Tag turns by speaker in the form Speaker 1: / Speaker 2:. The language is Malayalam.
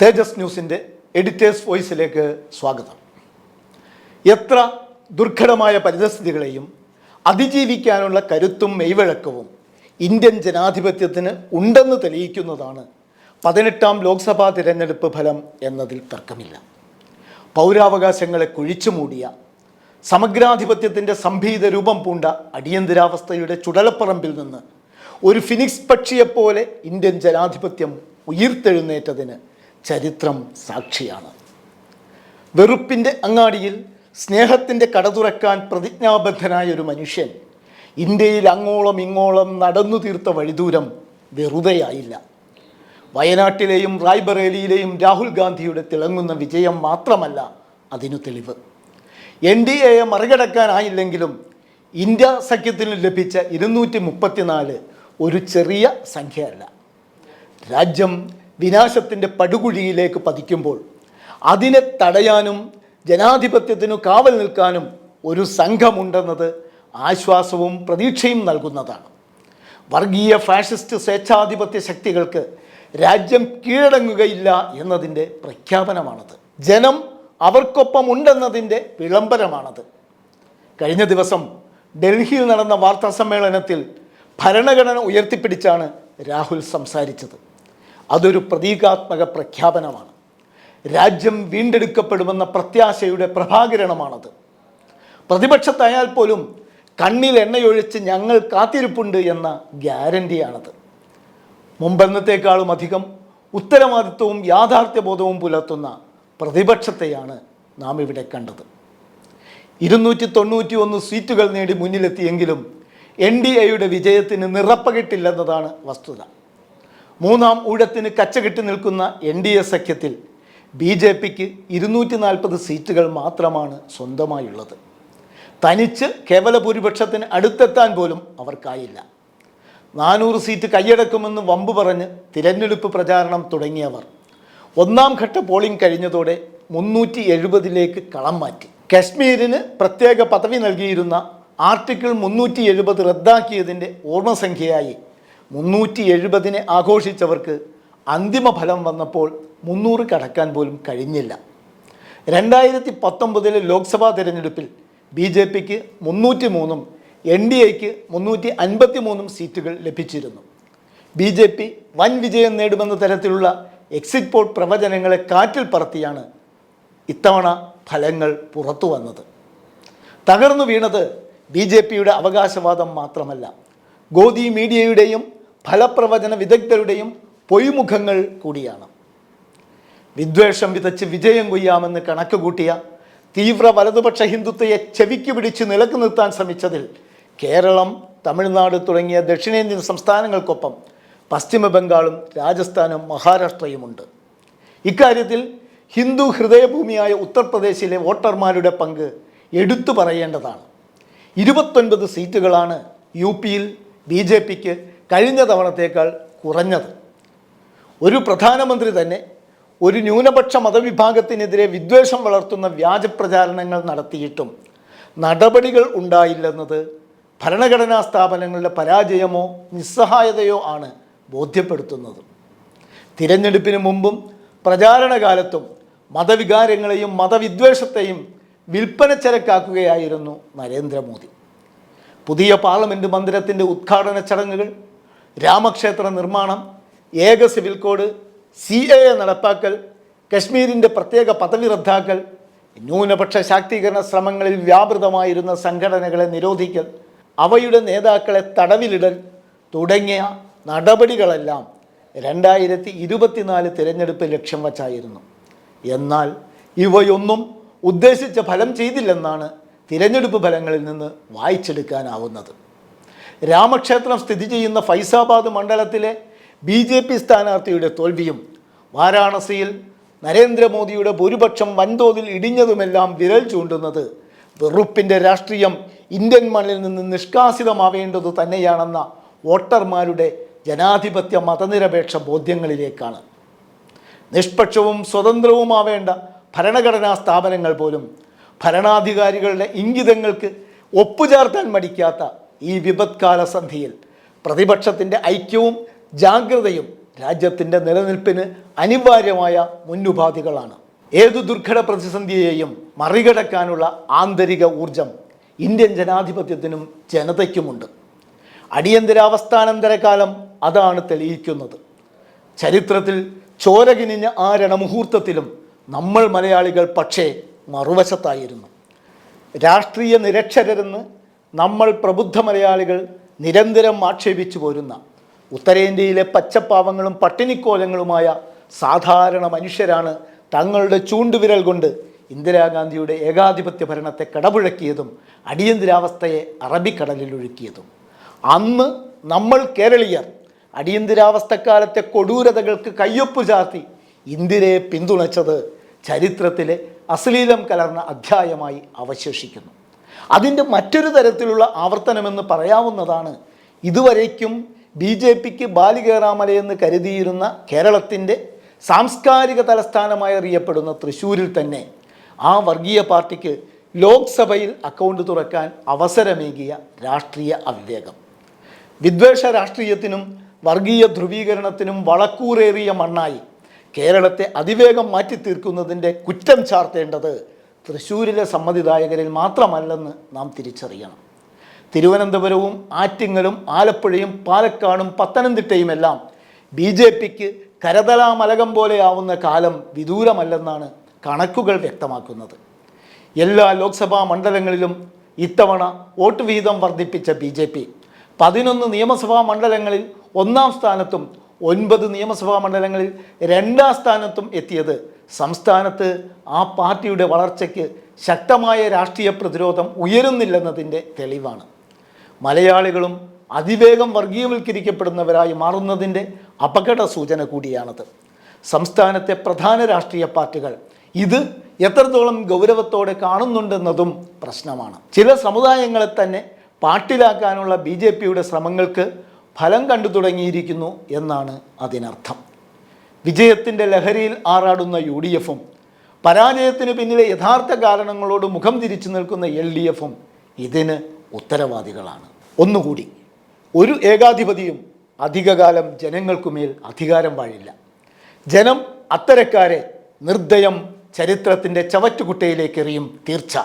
Speaker 1: തേജസ് ന്യൂസിന്റെ എഡിറ്റേഴ്സ് വോയിസിലേക്ക് സ്വാഗതം. എത്ര ദുർഘടമായ പരിതസ്ഥിതികളെയും അതിജീവിക്കാനുള്ള കരുത്തും മെയ്വഴക്കവും ഇന്ത്യൻ ജനാധിപത്യത്തിന് ഉണ്ടെന്ന് തെളിയിക്കുന്നതാണ് പതിനെട്ടാം ലോക്സഭാ തിരഞ്ഞെടുപ്പ് ഫലം എന്നതിൽ തർക്കമില്ല. പൗരാവകാശങ്ങളെ കുഴിച്ചു മൂടിയ സമഗ്രാധിപത്യത്തിന്റെ സംഭീത രൂപം പൂണ്ട അടിയന്തരാവസ്ഥയുടെ ചുടലപ്പറമ്പിൽ നിന്ന് ഒരു ഫിനിക്സ് പക്ഷിയെപ്പോലെ ഇന്ത്യൻ ജനാധിപത്യം ഉയിർത്തെഴുന്നേറ്റതിന് ചരിത്രം സാക്ഷിയാണ്. വെറുപ്പിന്റെ അങ്ങാടിയിൽ സ്നേഹത്തിന്റെ കട തുറക്കാൻ പ്രതിജ്ഞാബദ്ധനായ ഒരു മനുഷ്യൻ ഇന്ത്യയിൽ അങ്ങോളം ഇങ്ങോളം നടന്നു തീർത്ത വഴിദൂരം വെറുതെയായില്ല. വയനാട്ടിലെയും റായ്ബറേലിയിലെയും രാഹുൽ ഗാന്ധിയുടെ തിളങ്ങുന്ന വിജയം മാത്രമല്ല അതിനു തെളിവ്. എൻ ഡി എയെ മറികടക്കാനായില്ലെങ്കിലും ഇന്ത്യ സഖ്യത്തിന് ലഭിച്ച ഇരുന്നൂറ്റി മുപ്പത്തിനാല് ഒരു ചെറിയ സംഖ്യയല്ല. രാജ്യം വിനാശത്തിന്റെ പടുകുഴിയിലേക്ക് പതിക്കുമ്പോൾ അതിനെ തടയാനും ജനാധിപത്യത്തിനു കാവൽ നിൽക്കാനും ഒരു സംഘമുണ്ടെന്നത് ആശ്വാസവും പ്രതീക്ഷയും നൽകുന്നതാണ്. വർഗീയ ഫാഷിസ്റ്റ് സ്വേച്ഛാധിപത്യ ശക്തികൾക്ക് രാജ്യം കീഴടങ്ങുകയില്ല എന്നതിന്റെ പ്രഖ്യാപനമാണത്. ജനം അവർക്കൊപ്പം ഉണ്ടെന്നതിന്റെ വിളംബരമാണത്. കഴിഞ്ഞ ദിവസം ഡൽഹിയിൽ നടന്ന വാർത്താ സമ്മേളനത്തിൽ ഭരണഘടന ഉയർത്തിപ്പിടിച്ചാണ് രാഹുൽ സംസാരിച്ചത്. അതൊരു പ്രതീകാത്മക പ്രഖ്യാപനമാണ്. രാജ്യം വീണ്ടെടുക്കപ്പെടുമെന്ന പ്രത്യാശയുടെ പ്രഭാകരണമാണത്. പ്രതിപക്ഷത്തായാൽ പോലും കണ്ണിൽ എണ്ണയൊഴിച്ച് ഞങ്ങൾ കാത്തിരിപ്പുണ്ട് എന്ന ഗ്യാരണ്ടിയാണത്. മുമ്പെന്നത്തേക്കാളും അധികം ഉത്തരവാദിത്വവും യാഥാർത്ഥ്യബോധവും പുലർത്തുന്ന പ്രതിപക്ഷത്തെയാണ് നാം ഇവിടെ കണ്ടത്. ഇരുന്നൂറ്റി തൊണ്ണൂറ്റി ഒന്ന് സീറ്റുകൾ നേടി മുന്നിലെത്തിയെങ്കിലും എൻ ഡി എയുടെ വിജയത്തിന് നിറപ്പകിട്ടില്ലെന്നതാണ് വസ്തുത. മൂന്നാം ഊഴത്തിന് കച്ചകെട്ടി നിൽക്കുന്ന എൻ ഡി എ സഖ്യത്തിൽ ബി ജെ പിക്ക് ഇരുന്നൂറ്റി നാൽപ്പത് സീറ്റുകൾ മാത്രമാണ് സ്വന്തമായുള്ളത്. തനിച്ച് കേവല ഭൂരിപക്ഷത്തിന് അടുത്തെത്താൻ പോലും അവർക്കായില്ല. നാനൂറ് സീറ്റ് കൈയടക്കുമെന്ന് വമ്പ് പറഞ്ഞ് തിരഞ്ഞെടുപ്പ് പ്രചാരണം തുടങ്ങിയവർ ഒന്നാം ഘട്ട പോളിംഗ് കഴിഞ്ഞതോടെ മുന്നൂറ്റി എഴുപതിലേക്ക് കളം മാറ്റി. കശ്മീരിന് പ്രത്യേക പദവി നൽകിയിരുന്ന ആർട്ടിക്കിൾ മുന്നൂറ്റി എഴുപത് റദ്ദാക്കിയതിന്റെ ഓർമ്മസംഖ്യയായി മുന്നൂറ്റി എഴുപതിനെ ആഘോഷിച്ചവർക്ക് അന്തിമ ഫലം വന്നപ്പോൾ മുന്നൂറ് കടക്കാൻ പോലും കഴിഞ്ഞില്ല. രണ്ടായിരത്തി പത്തൊമ്പതിലെ ലോക്സഭാ തിരഞ്ഞെടുപ്പിൽ ബി ജെ പിക്ക് മുന്നൂറ്റി മൂന്നും എൻ ഡി എക്ക് മുന്നൂറ്റി അൻപത്തി മൂന്നും സീറ്റുകൾ ലഭിച്ചിരുന്നു. ബി ജെ പി വൻ വിജയം നേടുമെന്ന തരത്തിലുള്ള എക്സിറ്റ് പോൾ പ്രവചനങ്ങളെ കാറ്റിൽ പറത്തിയാണ് ഇത്തവണ ഫലങ്ങൾ പുറത്തു വന്നത്. തകർന്നു വീണത് ബി ജെ പിയുടെ അവകാശവാദം മാത്രമല്ല ഗോദി മീഡിയയുടെയും ഫലപ്രവചന വിദഗ്ധരുടെയും പൊയ്മുഖങ്ങൾ കൂടിയാണ്. വിദ്വേഷം വിതച്ച് വിജയം കൊയ്യാമെന്ന് കണക്ക് കൂട്ടിയ തീവ്ര വലതുപക്ഷ ഹിന്ദുത്വയെ ചെവിക്ക് പിടിച്ച് നിലയ്ക്ക് നിർത്താൻ ശ്രമിച്ചതിൽ കേരളം തമിഴ്നാട് തുടങ്ങിയ ദക്ഷിണേന്ത്യൻ സംസ്ഥാനങ്ങൾക്കൊപ്പം പശ്ചിമ ബംഗാളും രാജസ്ഥാനും മഹാരാഷ്ട്രയുമുണ്ട്. ഇക്കാര്യത്തിൽ ഹിന്ദു ഹൃദയഭൂമിയായ ഉത്തർപ്രദേശിലെ വോട്ടർമാരുടെ പങ്ക് എടുത്തു പറയേണ്ടതാണ്. ഇരുപത്തൊൻപത് സീറ്റുകളാണ് യു പിയിൽ ബി ജെ പിക്ക് കഴിഞ്ഞ തവണത്തേക്കാൾ കുറഞ്ഞത്. ഒരു പ്രധാനമന്ത്രി തന്നെ ഒരു ന്യൂനപക്ഷ മതവിഭാഗത്തിനെതിരെ വിദ്വേഷം വളർത്തുന്ന വ്യാജപ്രചാരണങ്ങൾ നടത്തിയിട്ടും നടപടികൾ ഉണ്ടായില്ലെന്നത് ഭരണഘടനാ സ്ഥാപനങ്ങളുടെ പരാജയമോ നിസ്സഹായതയോ ആണ് ബോധ്യപ്പെടുത്തുന്നത്. തിരഞ്ഞെടുപ്പിന് മുമ്പും പ്രചാരണകാലത്തും മതവികാരങ്ങളെയും മതവിദ്വേഷത്തെയും വിൽപ്പന ചരക്കാക്കുകയായിരുന്നു നരേന്ദ്രമോദി. പുതിയ പാർലമെന്റ് മന്ദിരത്തിന്റെ ഉദ്ഘാടന ചടങ്ങുകൾ രാമക്ഷേത്ര നിർമ്മാണം ഏക civil code C A A നടപ്പാക്കൽ കശ്മീരിന്റെ പ്രത്യേക പദവി റദ്ദാക്കൽ ന്യൂനപക്ഷ ശാക്തീകരണ ശ്രമങ്ങളിൽ വ്യാപൃതമായിരുന്ന സംഘടനകളെ നിരോധിക്കൽ അവയുടെ നേതാക്കളെ തടവിലിടൽ തുടങ്ങിയ നടപടികളെല്ലാം രണ്ടായിരത്തി ഇരുപത്തിനാല് തിരഞ്ഞെടുപ്പ് ലക്ഷ്യം വച്ചായിരുന്നു. എന്നാൽ ഇവയൊന്നും ഉദ്ദേശിച്ച ഫലം ചെയ്തില്ലെന്നാണ് തിരഞ്ഞെടുപ്പ് ഫലങ്ങളിൽ നിന്ന് വായിച്ചെടുക്കാനാവുന്നത്. രാമക്ഷേത്രം സ്ഥിതി ചെയ്യുന്ന ഫൈസാബാദ് മണ്ഡലത്തിലെ ബി ജെ പി സ്ഥാനാർത്ഥിയുടെ തോൽവിയും വാരാണസിയിൽ നരേന്ദ്രമോദിയുടെ ഭൂരിപക്ഷം വൻതോതിൽ ഇടിഞ്ഞതുമെല്ലാം വിരൽ ചൂണ്ടുന്നത് വെറുപ്പിന്റെ രാഷ്ട്രീയം ഇന്ത്യൻ മണ്ണിൽ നിന്ന് നിഷ്കാസിതമാവേണ്ടതു തന്നെയാണെന്ന വോട്ടർമാരുടെ ജനാധിപത്യ മതനിരപേക്ഷ ബോധ്യങ്ങളിലേക്കാണ്. നിഷ്പക്ഷവും സ്വതന്ത്രവുമാവേണ്ട ഭരണഘടനാ സ്ഥാപനങ്ങൾ പോലും ഭരണാധികാരികളുടെ ഇംഗിതങ്ങൾക്ക് ഒപ്പുചേർത്താൻ മടിക്കാത്ത ഈ വിപത്കാല സന്ധിയിൽ പ്രതിപക്ഷത്തിന്റെ ഐക്യവും ജാഗ്രതയും രാജ്യത്തിന്റെ നിലനിൽപ്പിന് അനിവാര്യമായ മുന്നുപാധികളാണ്. ഏതു ദുർഘട പ്രതിസന്ധിയെയും മറികടക്കാനുള്ള ആന്തരിക ഊർജം ഇന്ത്യൻ ജനാധിപത്യത്തിനും ജനതയ്ക്കുമുണ്ട്. അടിയന്തരാവസ്ഥാനന്തര കാലം അതാണ് തെളിയിക്കുന്നത്. ചരിത്രത്തിൽ ചോരകിനിഞ്ഞ ആ രണമുഹൂർത്തത്തിലും നമ്മൾ മലയാളികൾ പക്ഷേ മറുവശത്തായിരുന്നു. രാഷ്ട്രീയ നിരക്ഷരരെന്ന് നമ്മൾ പ്രബുദ്ധ മലയാളികൾ നിരന്തരം ആക്ഷേപിച്ചു പോരുന്ന ഉത്തരേന്ത്യയിലെ പച്ചപ്പാവങ്ങളും പട്ടിണിക്കോലങ്ങളുമായ സാധാരണ മനുഷ്യരാണ് തങ്ങളുടെ ചൂണ്ടുവിരൽ കൊണ്ട് ഇന്ദിരാഗാന്ധിയുടെ ഏകാധിപത്യ ഭരണത്തെ കടപുഴക്കിയതും അടിയന്തരാവസ്ഥയെ അറബിക്കടലിൽ ഒഴുക്കിയതും. അന്ന് നമ്മൾ കേരളീയർ അടിയന്തരാവസ്ഥക്കാലത്തെ കൊടൂരതകൾക്ക് കയ്യൊപ്പു ചാർത്തി ഇന്ദിരയെ പിന്തുണച്ചത് ചരിത്രത്തിലെ അശ്ലീലം കലർന്ന അധ്യായമായി അവശേഷിക്കുന്നു. അതിന്റെ മറ്റൊരു തരത്തിലുള്ള ആവർത്തനമെന്ന് പറയാവുന്നതാണ്. ഇതുവരേക്കും ബി ജെ പിക്ക് ബാലികേറാമലയെന്ന് കരുതിയിരുന്ന കേരളത്തിന്റെ സാംസ്കാരിക തലസ്ഥാനമായി അറിയപ്പെടുന്ന തൃശ്ശൂരിൽ തന്നെ ആ വർഗീയ പാർട്ടിക്ക് ലോക്സഭയിൽ അക്കൗണ്ട് തുറക്കാൻ അവസരമേകിയ രാഷ്ട്രീയ അവിവേകം. വിദ്വേഷ രാഷ്ട്രീയത്തിനും വർഗീയ ധ്രുവീകരണത്തിനും വളക്കൂറേറിയ മണ്ണായി കേരളത്തെ അതിവേഗം മാറ്റിത്തീർക്കുന്നതിന്റെ കുറ്റം ചാർത്തേണ്ടത് തൃശ്ശൂരിലെ സമ്മതിദായകരിൽ മാത്രമല്ലെന്ന് നാം തിരിച്ചറിയണം. തിരുവനന്തപുരവും ആറ്റിങ്ങലും ആലപ്പുഴയും പാലക്കാടും പത്തനംതിട്ടയുമെല്ലാം ബി ജെ പിക്ക് കരതലാമലകം പോലെയാവുന്ന കാലം വിദൂരമല്ലെന്നാണ് കണക്കുകൾ വ്യക്തമാക്കുന്നത്. എല്ലാ ലോക്സഭാ മണ്ഡലങ്ങളിലും ഇത്തവണ വോട്ട് വീതം വർദ്ധിപ്പിച്ച ബി ജെ പി പതിനൊന്ന് നിയമസഭാ മണ്ഡലങ്ങളിൽ ഒന്നാം സ്ഥാനത്തും ഒൻപത് നിയമസഭാ മണ്ഡലങ്ങളിൽ രണ്ടാം സ്ഥാനത്തും എത്തിയത് സംസ്ഥാനത്ത് ആ പാർട്ടിയുടെ വളർച്ചയ്ക്ക് ശക്തമായ രാഷ്ട്രീയ പ്രതിരോധം ഉയരുന്നില്ലെന്നതിന്റെ തെളിവാണ്. മലയാളികളും അതിവേഗം വർഗീയവൽക്കരിക്കപ്പെടുന്നവരായി മാറുന്നതിന്റെ അപകട സൂചന കൂടിയാണത്. സംസ്ഥാനത്തെ പ്രധാന രാഷ്ട്രീയ പാർട്ടികൾ ഇത് എത്രത്തോളം ഗൗരവത്തോടെ കാണുന്നുണ്ടെന്നതും പ്രശ്നമാണ്. ചില സമുദായങ്ങളെ തന്നെ പാട്ടിലാക്കാനുള്ള ബി ശ്രമങ്ങൾക്ക് ഫലം കണ്ടു തുടങ്ങിയിരിക്കുന്നു എന്നാണ് അതിനർത്ഥം. വിജയത്തിന്റെ ലഹരിയിൽ ആറാടുന്ന യു ഡി എഫും പരാജയത്തിന് പിന്നിലെ യഥാർത്ഥ കാരണങ്ങളോട് മുഖം തിരിച്ചു നിൽക്കുന്ന എൽ ഡി എഫും ഇതിന് ഉത്തരവാദികളാണ്. ഒന്നുകൂടി ഒരു ഏകാധിപതിയും അധികകാലം ജനങ്ങൾക്കുമേൽ അധികാരം വാഴില്ല. ജനം അത്തരക്കാരെ നിർദ്ദയം ചരിത്രത്തിന്റെ ചവറ്റുകുട്ടയിലേക്ക് എറിയും തീർച്ച.